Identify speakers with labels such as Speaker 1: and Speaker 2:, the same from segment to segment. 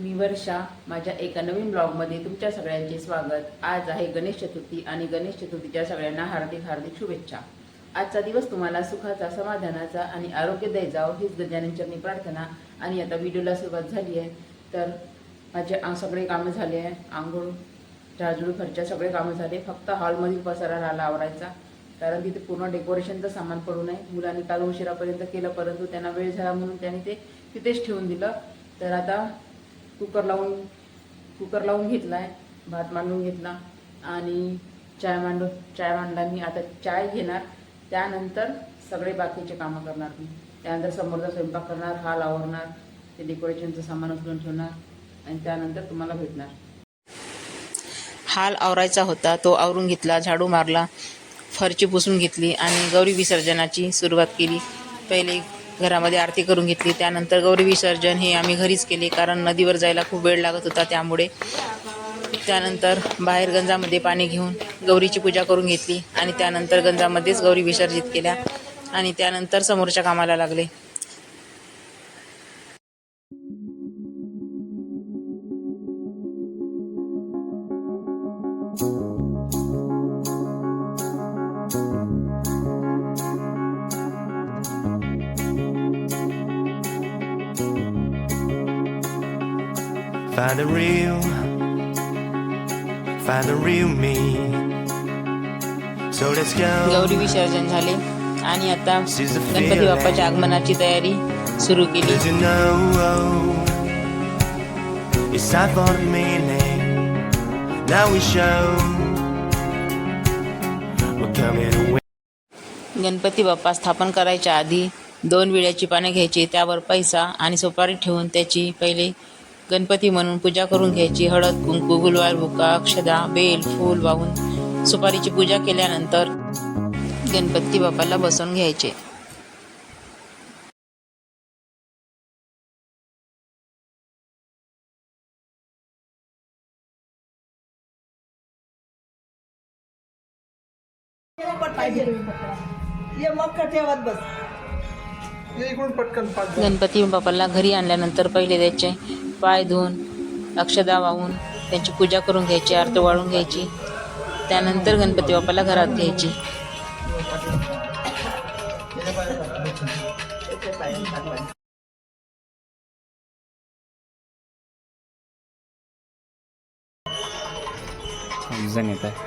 Speaker 1: मी वर्षा माझ्या एका नवीन ब्लॉगमध्ये तुमच्या सगळ्यांचे स्वागत. आज आहे गणेश चतुर्थी आणि गणेश चतुर्थीच्या सगळ्यांना हार्दिक हार्दिक शुभेच्छा. आजचा दिवस तुम्हाला सुखाचा समाधानाचा आणि आरोग्यदायी जावं हीच गजाननचरणी प्रार्थना आणि आता व्हिडिओला सुरुवात झाली आहे. तर माझे सगळे कामं झाले आहे. आंघोळ झाडझुड फरच्या सगळे कामं झाले. फक्त हॉलमधील पसारा राहिला आवरायचा कारण तिथे पूर्ण डेकोरेशनचं सामान पडू नये. मुलांनी काल उशिरापर्यंत केलं परंतु त्यांना वेळ झाला म्हणून त्यांनी ते तिथेच ठेवून दिलं. तर आता कुकर लावून कुकर लावून घेतला आहे भात मांडून घेतला आणि चाय मांडून चाय मांडला मी. आता चाय घेणार त्यानंतर सगळे बाकीचे कामं करणार मी. त्यानंतर समोरचा स्वयंपाक करणार हाल आवरणार ते डेकोरेशनचं सामान उचलून ठेवणार आणि त्यानंतर तुम्हाला भेटणार. हाल आवरायचा होता तो आवरून घेतला झाडू मारला फरची पुसून घेतली आणि गौरी विसर्जनाची सुरुवात केली. पहिले घरामध्ये आरती करून घेतली. त्यानंतर गौरी विसर्जन हे आम्ही घरीच केले कारण नदीवर जायला खूप वेळ लागत होता त्यामुळे. त्यानंतर बाहेर गंजामध्ये पाणी घेऊन गौरीची पूजा करून घेतली आणि त्यानंतर गंजामध्येच गौरी विसर्जित केल्या आणि त्यानंतर समोरच्या कामाला लागले.
Speaker 2: Find the real, find the real me. So let's go.
Speaker 1: Gauri विसर्जन झाले आणि आता गणपती बाप्पाच्या आगमनाची तयारी सुरू केली
Speaker 2: Did you know it's time for the meaning? Now we show we're coming to win.
Speaker 1: Ganpati Bappa स्थापन करायच्या आधी दोन विड्याची पाने घ्यायची त्यावर पैसा आणि सुपारी ठेवून त्याची पहिले गणपती म्हणून पूजा करून घ्यायची. हळद कुंकू गुलवाल बुका अक्षदा बेल फूल वाहून सुपारीची पूजा केल्यानंतर गणपती बाप्पाला बसवून घ्यायचे. गणपती बाप्पाला घरी आणल्यानंतर पहिले त्याचे पाय धुवून अक्षदा वाहून त्यांची पूजा करून घ्यायची आरती वाळून घ्यायची. त्यानंतर गणपती बाप्पाला घरात घ्यायची.
Speaker 3: जण येत आहे.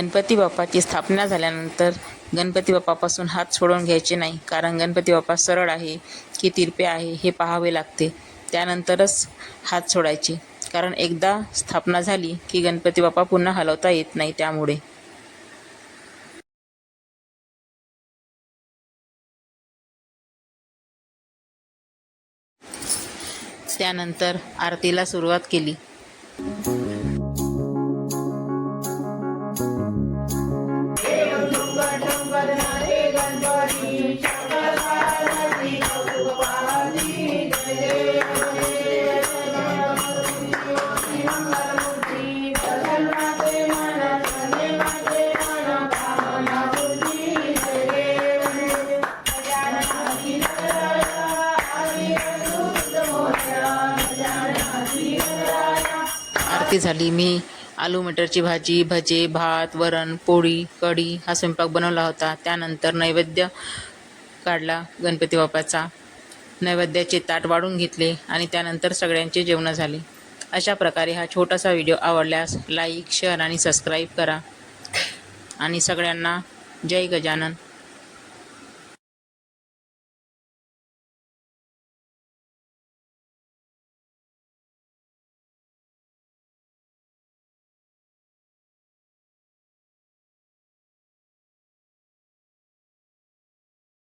Speaker 1: गणपती बाप्पाची स्थापना झाल्यानंतर गणपती बाप्पापासून हात सोडून घ्यायचे नाही. कारण गणपती बाप्पा सरळ आहे की तिरपे आहे हे पाहावे लागते. त्यानंतरच हात सोडायचे. कारण एकदा स्थापना झाली की गणपती बाप्पा पुन्हा हलवता येत नाही त्यामुळे. त्यानंतर आरतीला सुरुवात केली. ती झाली. मी आलू मटरची भाजी भजे भात वरण पोळी कढी हा स्वयंपाक बनवला होता. त्यानंतर नैवेद्य काढला गणपती बाप्पाचा. नैवेद्याचे ताट वाढून घेतले आणि त्यानंतर सगळ्यांचे जेवणं झाले. अशा प्रकारे हा छोटासा व्हिडिओ आवडल्यास लाईक शेअर आणि सबस्क्राईब करा. आणि सगळ्यांना जय गजानन.